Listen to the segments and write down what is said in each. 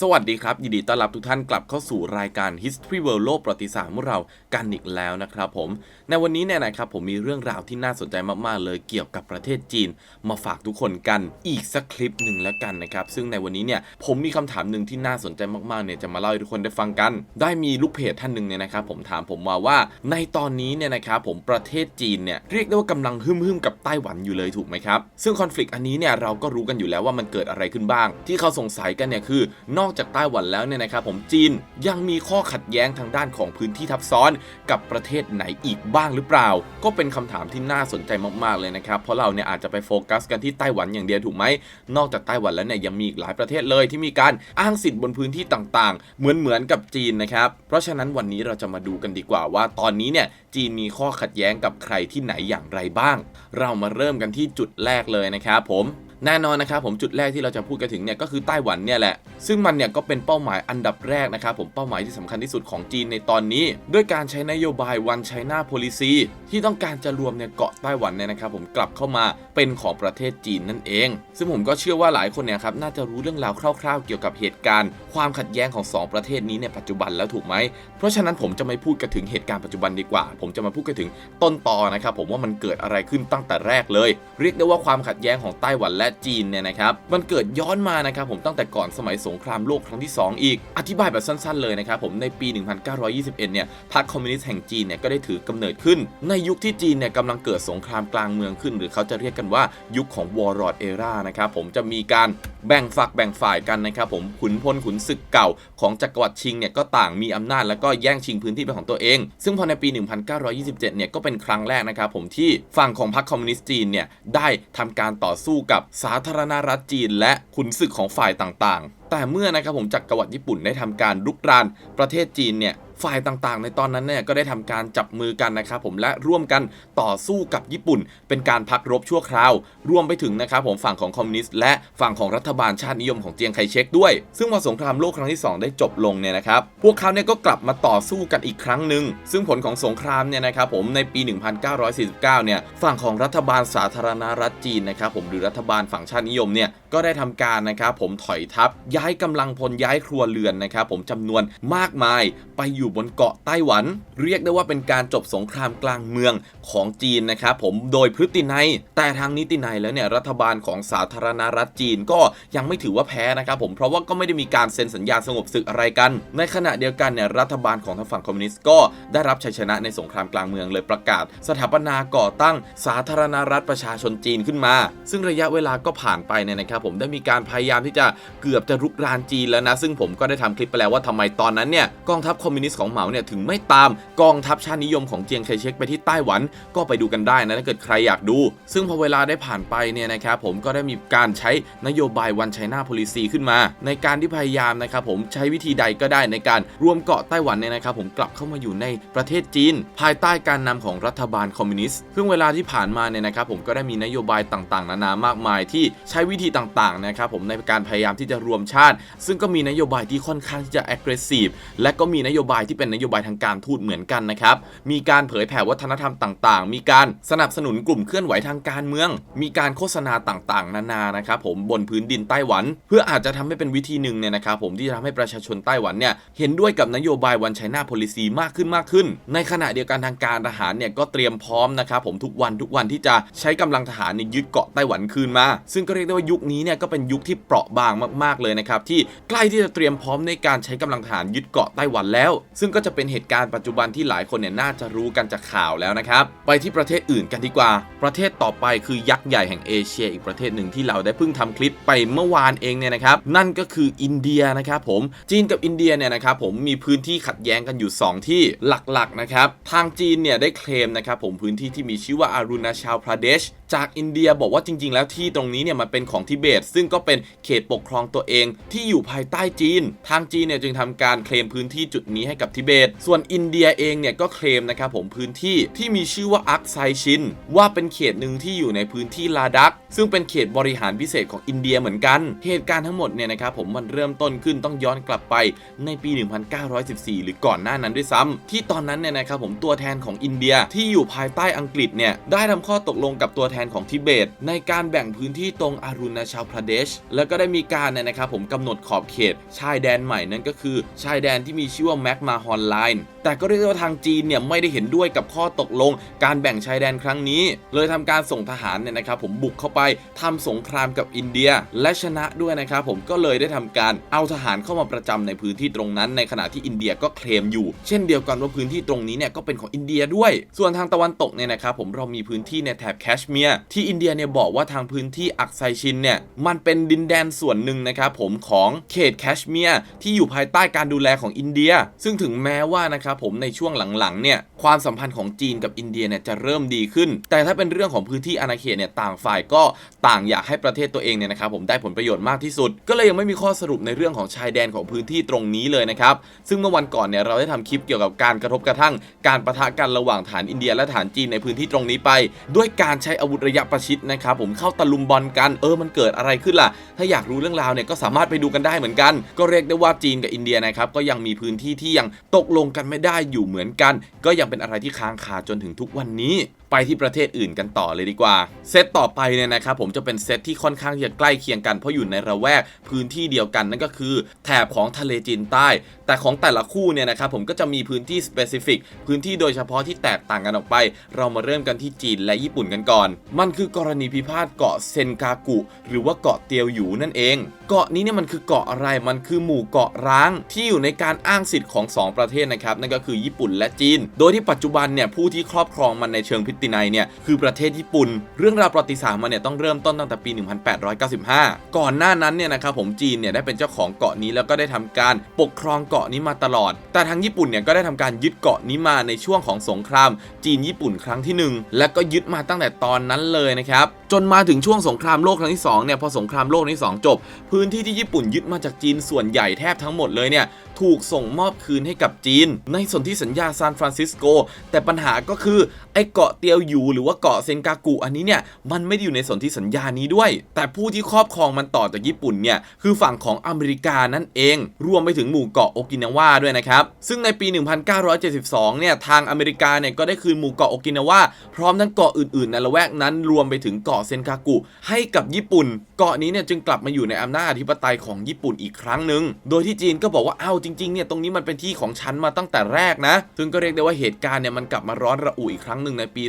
สวัสดีครับ ยินดีต้อนรับทุกท่านกลับเข้าสู่รายการ History World โลกประวัติศาสตร์ของเรากันอีกแล้วนะครับผม ในวันนี้เนี่ยนะครับผมมีเรื่องราวที่น่าสนใจมากๆ เลยเกี่ยวกับประเทศจีน มาฝากทุกคนกันอีกสักคลิปหนึ่งแล้วกันนะครับ ซึ่งในวันนี้เนี่ยผมมีคำถามหนึ่งที่น่าสนใจมากๆเนี่ยจะมาเล่าให้ทุกคนได้ฟังกัน ได้มีลูกเพจท่านหนึ่งเนี่ยนะครับผมถามผมมาว่าในตอนนี้เนี่ยนะครับผมประเทศจีนเนี่ยเรียกได้ว่ากำลังหึ่มๆกับไต้หวันอยู่เลยถูกไหมครับซึ่งคอน FLICT อันนี้เนี่ยเราก็รู้กันอยู่แล้วว่ามันเกิดอะไรขึ้นบ้าง ที่เขาสงสัยกันเนี่ยคือนอกจากไต้หวันแล้วเนี่ยนะครับผมจีนยังมีข้อขัดแย้งทางด้านของพื้นที่ทับซ้อนกับประเทศไหนอีกบ้างหรือเปล่า ก็เป็นคำถามที่น่าสนใจมากๆเลยนะครับ เพราะเราเนี่ยอาจจะไปโฟกัสกันที่ไต้หวันอย่างเดียวถูกไหม นอกจากไต้หวันแล้วเนี่ยยังมีอีกหลายประเทศเลยที่มีการอ้างสิทธิ์บนพื้นที่ต่างๆ เหมือนเหมือนๆกับจีนนะครับ เพราะฉะนั้นวันนี้เราจะมาดูกันดีกว่าว่า ตอนนี้เนี่ยจีนมีข้อขัดแย้งกับใครที่ไหนอย่างไรบ้าง เรามาเริ่มกันที่จุดแรกเลยนะครับผม แน่นอนนะครับผมจุดแรกที่เราจะพูดกันถึงเนี่ยก็คือไต้หวันเนี่ยแหละ ซึ่งมันเนี่ยก็เป็นเป้าหมายอันดับแรกนะครับผมเป้าหมายที่สำคัญที่สุดของจีนในตอนนี้ ด้วยการใช้นโยบาย One China Policy ที่ต้องการจะรวมเนี่ยเกาะไต้หวันเนี่ยนะครับผมกลับเข้ามาเป็นของประเทศจีนนั่นเอง ซึ่งผมก็เชื่อว่าหลายคนเนี่ยครับน่าจะรู้เรื่องราวคร่าว ๆ เกี่ยวกับเหตุการณ์ ความขัดแย้งของสองประเทศนี้ในปัจจุบันแล้วถูกไหม เพราะฉะนั้นผมจะไม่พูดกันถึงเหตุการณ์ปัจจุบันดีกว่า ผมจะมาพูดกันถึงต้นตอนะครับผมว่ามันเกิดอะไรขึ้นตั้งแต่แรกเลย เรียกได้ว่าความขัดแย้งของไต้หวันและจีนเนี่ยนะครับมันเกิดย้อนมานะครับผมตั้งแต่ก่อนสมัยสงครามโลกครั้งที่ 2 อีก อธิบายแบบสั้นๆเลยนะครับผมในปี 1921 เนี่ยพรรคคอมมิวนิสต์แห่งจีนเนี่ยก็ได้ถือกำเนิดขึ้น ในยุคที่จีนเนี่ยกำลังเกิดสงครามกลางเมืองขึ้น หรือเขาจะเรียกกันว่ายุคของวอร์รอดเอรานะครับผมจะมีการ แบ่งฝักแบ่งฝ่ายกันนะครับผมขุนพลขุนศึกเก่าของจักรวรรดิชิงเนี่ยก็ต่างมีอำนาจแล้วก็แย่งชิงพื้นที่เป็นของตัวเอง ซึ่งพอในปี 1927 เนี่ยก็เป็นครั้งแรกนะครับผมที่ฝั่งของพรรคคอมมิวนิสต์จีนเนี่ยได้ทำการต่อสู้กับสาธารณรัฐจีน และขุนศึกของฝ่ายต่างๆแต่เมื่อนะครับผมจักรวรรดิญี่ปุ่นได้ทำการรุกรานประเทศจีนเนี่ยฝ่ายต่างๆ ในตอนนั้นเนี่ยก็ได้ทำการจับมือกันนะครับผมและร่วมกันต่อสู้กับญี่ปุ่น เป็นการพักรบชั่วคราว รวมไปถึงนะครับผมฝั่งของคอมมิวนิสต์และฝั่งของรัฐบาลชาตินิยมของเจียงไคเชกด้วย ซึ่งพอสงครามโลกครั้งที่ 2 ได้จบลงเนี่ยนะครับพวกเขาเนี่ยก็กลับมาต่อสู้กันอีกครั้งหนึ่งซึ่งผลของสงครามเนี่ยนะครับผมในปี 1949 เนี่ยฝั่งของรัฐบาลสาธารณรัฐจีนนะครับผมหรือรัฐบาลฝั่งชาตินิยมเนี่ยก็ได้ทำการนะครับผมถอยทัพย้ายกำลังพลย้ายครัวเรือนนะครับผมจำนวนมากมายไปอยู่บนเกาะไต้หวัน เรียกได้ว่าเป็นการจบสงครามกลางเมืองของจีนนะครับผมโดยพฤตินัย แต่ทางนิตินัยแล้วเนี่ยรัฐบาลของสาธารณรัฐจีนก็ยังไม่ถือว่าแพ้นะครับผมเพราะว่าก็ไม่ได้มีการเซ็นสัญญาสงบศึกอะไรกัน ในขณะเดียวกันเนี่ยรัฐบาลของทางฝั่งคอมมิวนิสต์ก็ได้รับชัยชนะในสงครามกลางเมืองเลยประกาศ สถาปนาก่อตั้งสาธารณรัฐประชาชนจีนขึ้นมา ซึ่งระยะเวลาก็ผ่านไปเนี่ยนะครับผมได้มีการพยายามที่จะเกือบจะรุกรานจีนแล้วนะ ซึ่งผมก็ได้ทำคลิปไปแล้วว่าทำไมตอนนั้นเนี่ยกองทัพคอมมิวนิสต์ของเหมาเนี่ยถึงไม่ตามกองทัพชาตินิยมของเจียงไคเชกไปที่ไต้หวันก็ไปดูกันได้นะถ้าเกิดใครอยากดู ซึ่งพอเวลาได้ผ่านไปเนี่ยนะครับผมก็ได้มีการใช้นโยบายวันไชน่า policy ขึ้นมา ในการที่พยายามนะครับผมใช้วิธีใดก็ได้ในการรวมเกาะไต้หวันเนี่ยนะครับผมกลับเข้ามาอยู่ในประเทศจีน ภายใต้การนำของรัฐบาลคอมมิวนิสต์ซึ่งเวลาที่ผ่านมาเนี่ยนะครับผมก็ได้มีนโยบายต่างๆ นานามากมายที่ใช้วิธีต่างๆนะครับผมในการพยายามที่จะรวมชาติ ซึ่งก็มีนโยบายที่ค่อนข้างที่จะ aggressive และก็มีนโยบายที่เป็นนโยบายทางการทูตเหมือนกันนะครับมีการเผยแผ่วัฒนธรรมต่างๆ มีการสนับสนุนกลุ่มเคลื่อนไหวทางการเมือง มีการโฆษณาต่างๆ นานานะครับผมบนพื้นดินไต้หวัน เพื่ออาจจะทำให้เป็นวิธีหนึ่งเนี่ยนะครับผมที่จะทำให้ประชาชนไต้หวันเนี่ยเห็นด้วยกับนโยบายวันไชน่า policy มากขึ้นมากขึ้น ในขณะเดียวกันทางการทหารเนี่ยก็เตรียมพร้อมนะครับผมทุกวันทุกวันที่จะใช้กำลังทหารยึดเกาะไต้หวันคืนมา ซึ่งก็เรียกได้ว่ายุคนี้นี่เนี่ยก็เป็นยุคที่เปราะบางมากๆเลยนะครับที่ใกล้ที่จะเตรียมพร้อมในการใช้กำลังทหารยึดเกาะไต้หวันแล้ว ซึ่งก็จะเป็นเหตุการณ์ปัจจุบันที่หลายคนเนี่ยน่าจะรู้กันจากข่าวแล้วนะครับไปที่ประเทศอื่นกันดีกว่า ประเทศต่อไปคือยักษ์ใหญ่แห่งเอเชีย อีกประเทศหนึ่งที่เราได้เพิ่งทำคลิปไปเมื่อวานเองเนี่ยนะครับนั่นก็คืออินเดียนะครับผมจีนกับอินเดียเนี่ยนะครับผมมีพื้นที่ขัดแย้งกันอยู่ 2 ที่หลักๆนะครับทางจีนเนี่ยได้เคลมนะครับผมพื้นที่ที่มีชื่อว่าอารุณาชาลพราเดชจากอินเดียบอกว่าจริง ๆ แล้วที่ตรงนี้เนี่ยมันเป็นของทิเบต ซึ่งก็เป็นเขตปกครองตัวเองที่อยู่ภายใต้จีน ทางจีนเนี่ยจึงทำการเคลมพื้นที่จุดนี้ให้กับทิเบต ส่วนอินเดียเองเนี่ยก็เคลมนะครับผมพื้นที่ที่มีชื่อว่าอักไซชิน ว่าเป็นเขตหนึ่งที่อยู่ในพื้นที่ลาดัก ซึ่งเป็นเขตบริหารพิเศษของอินเดียเหมือนกัน เหตุการณ์ทั้งหมดเนี่ยนะครับผมมันเริ่มต้นขึ้นต้องย้อนกลับไปในปี 1914 หรือก่อนหน้านั้นด้วยซ้ำที่ตอนนั้นเนี่ยนะครับผมตัวแทนของอินเดียที่อยู่ภายใต้อังกฤษเนี่ยได้ทำข้อตกลงกับตัวแทนของทิเบต ในการแบ่งพื้นที่ตรงอารุณาชชประเทศแล้วก็ได้มีการเนี่ยนะครับผมกำหนดขอบเขตชายแดนใหม่นั่นก็คือ ชายแดนที่มีชื่อว่าแมกมาฮอนไลน์แต่ก็เรียกได้ว่าทางจีนเนี่ยไม่ได้เห็นด้วยกับข้อตกลง การแบ่งชายแดนครั้งนี้ เลยทำการส่งทหารเนี่ยนะครับผมบุกเข้าไปทำสงครามกับอินเดีย และชนะด้วยนะครับผมก็เลยได้ทำการเอาทหารเข้ามาประจำในพื้นที่ตรงนั้น ในขณะที่อินเดียก็เคลมอยู่ เช่นเดียวกันว่าพื้นที่ตรงนี้เนี่ยก็เป็นของอินเดียด้วย ส่วนทางตะวันตกเนี่ยนะครับผมเรามีพื้นที่ในแถบแคชเมียร์ที่อินเดียเนี่ยบอกว่าทางพื้นที่อักไซชินเนี่ยมันเป็นดินแดนส่วนหนึ่งนะครับผมของเขตแคชเมียร์ที่อยู่ภายใต้การดูแลของอินเดีย ซึ่งถึงแม้ว่านะครับผมในช่วงหลังๆเนี่ยความสัมพันธ์ของจีนกับอินเดียเนี่ยจะเริ่มดีขึ้น แต่ถ้าเป็นเรื่องของพื้นที่อาณาเขตเนี่ยต่างฝ่ายก็ต่างอยากให้ประเทศตัวเองเนี่ยนะครับผมได้ผลประโยชน์มากที่สุด ก็เลยยังไม่มีข้อสรุปในเรื่องของชายแดนของพื้นที่ตรงนี้เลยนะครับซึ่งเมื่อวันก่อนเนี่ยเราได้ทำคลิปเกี่ยวกับการกระทบกระทั่ง การประทะกันระหว่างฐานอินเดียและฐานจีนในพื้นที่ตรงนี้ไป ด้วยการใช้อาวุธระยะประชิดนะครับผมเข้าตะลุมบอลกันเออมันเกิดอะไรขึ้นล่ะ ถ้าอยากรู้เรื่องราวเนี่ยก็สามารถไปดูกันได้เหมือนกัน ก็เรียกได้ว่าจีนกับอินเดียนะครับก็ยังมีพื้นที่ที่ยังตกลงกันไม่ได้อยู่เหมือนกัน ก็ยังเป็นอะไรที่ค้างคาจนถึงทุกวันนี้ ไปที่ประเทศอื่นกันต่อเลยดีกว่า เซตต่อไปเนี่ยนะครับผมจะเป็นเซตที่ค่อนข้างจะใกล้เคียงกันเพราะอยู่ในระแวกพื้นที่เดียวกันนั่นก็คือ แถบของทะเลจีนใต้ แต่ของแต่ละคู่เนี่ยนะครับผมก็จะมีพื้นที่สเปซิฟิกพื้นที่โดยเฉพาะที่แตกต่างกันออกไป เรามาเริ่มกันที่จีนและญี่ปุ่นกันก่อน มันคือกรณีพิพาทเกาะเซนกากุ หรือว่าเกาะเตียวหยูนั่นเอง เกาะนี้เนี่ยมันคือเกาะอะไรมันคือหมู่เกาะร้างที่อยู่ในการอ้างสิทธิ์ของ 2 ประเทศนะครับนั่นก็คือญี่ปุ่นและจีน โดยที่ปัจจุบันเนี่ยผู้ที่ครอบครองมันในเชิงพิ69เนี่ยคือประเทศญี่ปุ่น เรื่องราวประวัติศาสตร์มันเนี่ยต้องเริ่มต้นตั้งแต่ปี 1895 ก่อนหน้านั้นเนี่ยนะครับผมจีนเนี่ยได้เป็นเจ้าของเกาะนี้แล้วก็ได้ทำการปกครองเกาะนี้มาตลอด แต่ทางญี่ปุ่นเนี่ยก็ได้ทำการยึดเกาะนี้มาในช่วงของสงคราม จีนญี่ปุ่นครั้งที่ 1 และก็ยึดมาตั้งแต่ตอนนั้นเลยนะครับจนมาถึงช่วงสงครามโลกครั้งที่2เนี่ยพอสงครามโลกครั้งที่ 2 จบ พื้นที่ที่ญี่ปุ่นยึดมาจากจีนส่วนใหญ่แทบทั้งหมดเลยเนี่ย ถูกส่งมอบคืนให้กับจีน ในสนธิสัญญาซานฟรานซิสโก แต่ปัญหาก็คือ ไอ้เกาะเตียวหยูหรือว่าเกาะเซนกากุอันนี้เนี่ยมันไม่ได้อยู่ในสนธิสัญญานี้ด้วย แต่ผู้ที่ครอบครองมันต่อจากญี่ปุ่นเนี่ยคือฝั่งของอเมริกานั่นเอง รวมไปถึงหมู่เกาะโอกินาวาด้วยนะครับ ซึ่งในปี 1972 เนี่ยทางอเมริกาเนี่ยก็ได้คืนหมู่เกาะโอกินาวาพร้อมทั้งเกาะอื่นๆในละแวกนั้น รวมไปถึงเกาะเซนกากุ ให้กับญี่ปุ่น เกาะนี้เนี่ยจึงกลับมาอยู่ในอำนาจอธิปไตยของญี่ปุ่นอีกครั้งหนึ่งโดยที่จีนก็บอกว่าเอ้าจริงๆเนี่ยตรงนี้มันเป็นที่ของฉันมาตั้งแต่แรกนะซึ่งก็เรียกได้ว่าเหตุการณ์เนี่ยมันกลับมาร้อนระอุอีกครั้งหนึ่งในปี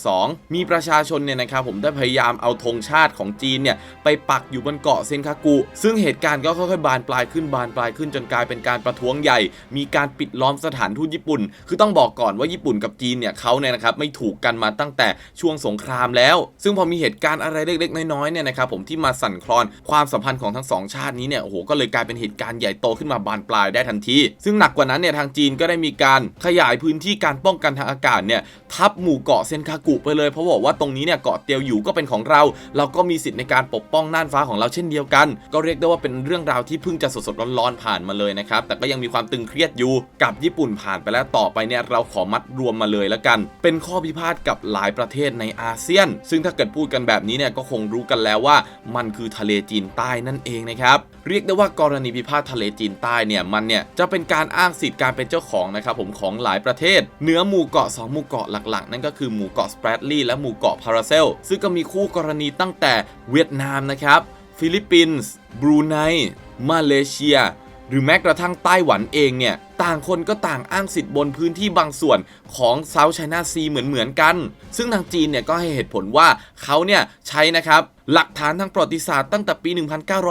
2012 มีประชาชนเนี่ยนะครับผมได้พยายามเอาธงชาติของจีนเนี่ยไปปักอยู่บนเกาะเซนคากุ ซึ่งเหตุการณ์ก็ค่อยๆบานปลายขึ้นบานปลายขึ้นจนกลายเป็นการประท้วงใหญ่ มีการปิดล้อมสถานทูตญี่ปุ่น คือต้องบอกก่อนว่าญี่ปุ่นกับจีนเนี่ยเขาเนี่ยนะครับไม่ถูกกันมาตั้งแต่ช่วงสงครามแล้ว ซึ่งพอมีเหตุการณ์อะไรเล็กๆ น้อยๆเนี่ยนะครับผมที่มาสั่นคลอนความสัมพันธ์ของทั้งสองชาตินี้เนี่ยโอ้โหก็เลยกลายเป็นเหตุการณ์ใหญ่โตขึ้นมาบานปลายได้ทันที ซึ่งหนักกว่านั้นเนี่ยทางจีนก็ได้มีการขยายพื้นที่การป้องกันทางอากาศเนี่ยทับหมู่เกาะเซนคากุไปเลยเพราะบอกว่าตรงนี้เนี่ยเกาะเตียวอยู่ก็เป็นของเรา เราก็มีสิทธิ์ในการปกป้องน่านฟ้าของเราเช่นเดียวกัน ก็เรียกได้ว่าเป็นเรื่องราวที่เพิ่งจะสดๆร้อนๆผ่านมาเลยนะครับแต่ก็ยังมีความตึงเครียดอยู่กับญี่ปุ่นผ่านไปแล้วต่อไปเนี่ยเราขอมัดรวมมาเลยแล้วกัน เป็นข้อพิพาทกับหลายประเทศในอาเซียน ซึ่งถ้าเกิดพูดกันแบบนี้เนี่ยก็คงรู้กันแล้วว่ามันคือทะเลจีนใต้นั่นเองนะครับ เรียกได้ว่ากรณีพิพาททะเลจีนใต้เนี่ยมันเนี่ยจะเป็นการอ้างสิทธิ์การเป็นเจ้าของนะครับผมของหลายประเทศเหนือหมู่เกาะ 2 หมู่เกาะหลักๆ นั่นก็คือหมู่เกาะสเปรดลีย์และหมู่เกาะพาราเซล ซึ่งก็มีคู่กรณีตั้งแต่เวียดนามนะครับฟิลิปปินส์บรูไนมาเลเซีย หรือแม้กระทั่งไต้หวันเองเนี่ย ต่างคนก็ต่างอ้างสิทธิ์บนพื้นที่บางส่วนของเซาท์ไชน่าซีเหมือนเหมือนกัน ซึ่งทางจีนเนี่ยก็ให้เหตุผลว่าเขาเนี่ยใช้นะครับหลักฐานทางประวัติศาสตร์ตั้งแต่ปี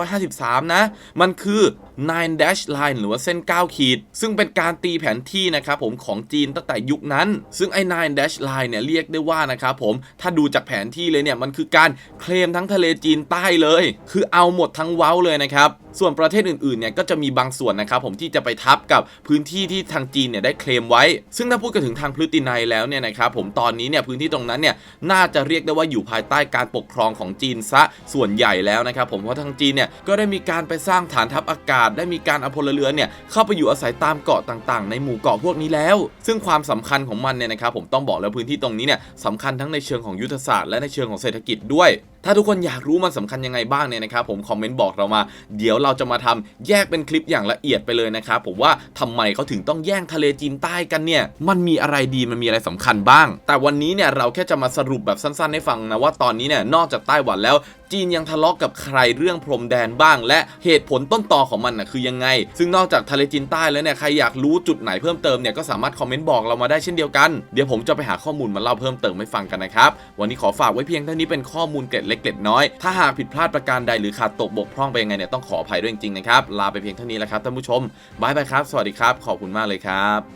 1953 นะ มันคือ nine dash line หรือว่าเส้น 9 ขีด ซึ่งเป็นการตีแผนที่นะครับผมของจีนตั้งแต่ยุคนั้น ซึ่งไอ้ nine dash line เนี่ยเรียกได้ว่านะครับผม ถ้าดูจากแผนที่เลยเนี่ย มันคือการเคลมทั้งทะเลจีนใต้เลย คือเอาหมดทั้งเว้าเลยนะครับ ส่วนประเทศอื่นๆ เนี่ยก็จะมีบางส่วนนะครับผมที่จะไปทับกับพื้นื้นที่ที่ทางจีนเนี่ยได้เคลมไว้ ซึ่งถ้าพูดกันถึงทางพฤตินัยแล้วเนี่ยนะครับผมตอนนี้เนี่ยพื้นที่ตรงนั้นเนี่ยน่าจะเรียกได้ว่าอยู่ภายใต้การปกครองของจีนซะส่วนใหญ่แล้วนะครับผมเพราะทางจีนเนี่ยก็ได้มีการไปสร้างฐานทัพอากาศ ได้มีการเอาพลเรือนเนี่ยเข้าไปอยู่อาศัยตามเกาะต่างๆ ในหมู่เกาะพวกนี้แล้ว ซึ่งความสำคัญของมันเนี่ยนะครับผมต้องบอกแล้วพื้นที่ตรงนี้เนี่ยสำคัญทั้งในเชิงของยุทธศาสตร์และในเชิงของเศรษฐกิจด้วย ถ้าทุกคนอยากรู้มันสำคัญยังไงบ้างเนี่ยนะครับผมคอมเมนต์บอกเรามา เดี๋ยวเราจะมาทำแยกเป็นคลิปอย่างละเอียดไปเลยนะครับผมว่าทำไมเขาถึงต้องแย่งทะเลจีนใต้กันเนี่ย มันมีอะไรดีมันมีอะไรสำคัญบ้าง แต่วันนี้เนี่ยเราแค่จะมาสรุปแบบสั้นๆ ให้ฟังนะว่าตอนนี้เนี่ยนอกจากไต้หวันแล้วจีนยังทะเลาะกับใครเรื่องพรมแดนบ้าง และเหตุผลต้นตอของมันนะคือยังไง ซึ่งนอกจากทะเลจีนใต้แล้วเนี่ยใครอยากรู้จุดไหนเพิ่มเติมเนี่ยก็สามารถคอมเมนต์บอกเรามาได้เช่นเดียวกัน เดี๋ยวผมจะไปหาข้อมูลมาเล่าเพิ่มเติมให้ฟังกันนะครับวันนี้ขอฝากไว้เพียงเท่านี้เป็นข้อมูลเกร็ดเล็กเกล็ดน้อย ถ้าหากผิดพลาดประการใดหรือขาดตกบกพร่องไปยังไงเนี่ยต้องขออภัยด้วยจริงๆนะครับ ลาไปเพียงเท่านี้แล้วครับท่านผู้ชมบายบายครับ สวัสดีครับ ขอบคุณมากเลยครับ